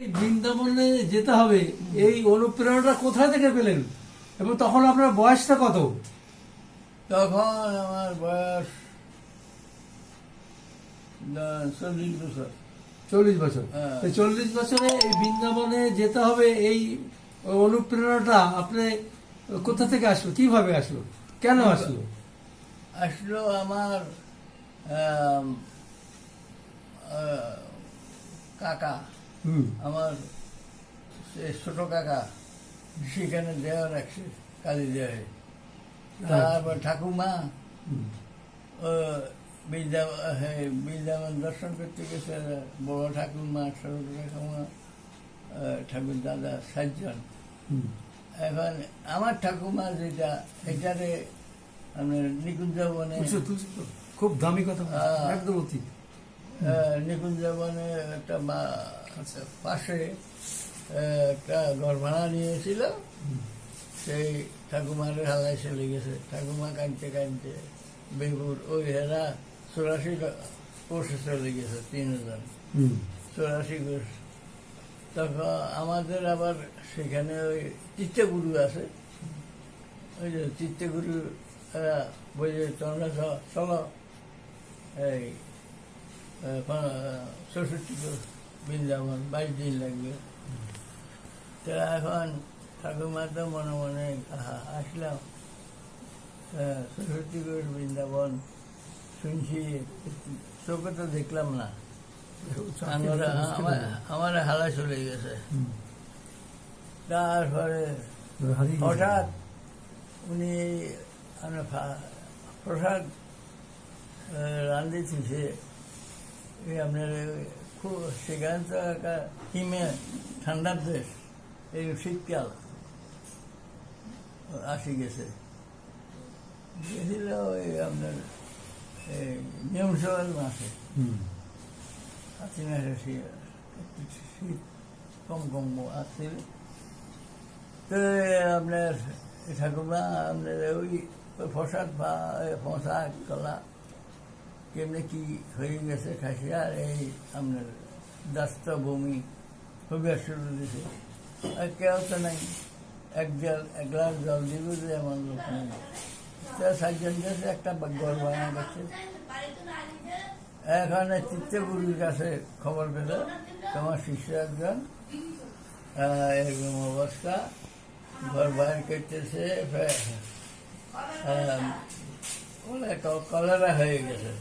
বৃন্দাবনে যেতে হবে এই অনুপ্রেরণাটা কোথা থেকে পেলেন? এবং তখন আপনার বয়সটা কত? তখন আমার বয়স চল্লিশ বছর। চল্লিশ বছর। হ্যাঁ। চল্লিশ বছরে এই বৃন্দাবনে যেতে হবে এই অনুপ্রেরণাটা আপনি কোথা থেকে আসলো? কীভাবে আসলো? কেন আসলো? আসলো আমার কাকা। আমার ছোট কাকা সেখানে দেওয়া রাখছে কালী দেওয়া তারপর ঠাকুমা হুম। ও বিদ্যা হ্যাঁ, দর্শন করতে গেছে বড় ঠাকুমা ছোট ঠাকুমা ঠাকুর দাদা সাতজন এখন আমার ঠাকুমা যেটা এটারে আপনার নিকুঞ্জ বনে তুলছো, তুলছো তো? খুব দামি কথা। হ্যাঁ। একদম অতি নিকুঞ্জ বনে একটা মা- পাশে একটা ঘর ভাড়া নিয়েছিল সেই ঠাকুমার হালায় চলে গেছে। ঠাকুমা কাঁদতে কাঁদতে বেগুর ওই হেরা চৌরাশি কোষে চলে গেছে তিনজন। হুম। চৌরাশি কোষ তখন আমাদের আবার সেখানে ওই চিত্তগুরু আছে। ওই যে চিত্তগুরু বলছে তোমরা চলো। এই চৌষট্টি কোষ বৃন্দাবন বাইশ দিন লাগবে। তো এখন ঠাকুমা তো মনে মনে আসলাম। আহ, সরস্বতী কোষ বৃন্দাবন শুনছি চোখে তো দেখলাম না। আমার হালা চলে গেছে। তারপরে হঠাৎ উনি প্রসাদ রান্ধে দিছে আপনার খুব সেখানে তো একটা হিমে ঠান্ডার দেশ। এই শীতকাল। আসি গেছে। গেছিল ওই আপনার নিয়মসভার মাসে। আশ্বিন মাসে শীত কম কম আসছিল তো আপনার ঠাকুমা আপনার ওই প্রসাদ বা ফসা কলা কেমনি কি হয়ে গেছে খাসি আর এই আপনার দাস্ত বমি খুবই শুরু দিছে। আর কেউ তো নাই। এক জল, এক গ্লাস জল দিব যে আমার লোক সাতজন গেছে একটা গড় বানা গেছে। এখানে চিত্তগুরুর কাছে খবর পেল, তোমার শিষ্য একজন এরকম অবস্থা। ঘর বাইর করতেছে কলেরা হয়ে গেছে।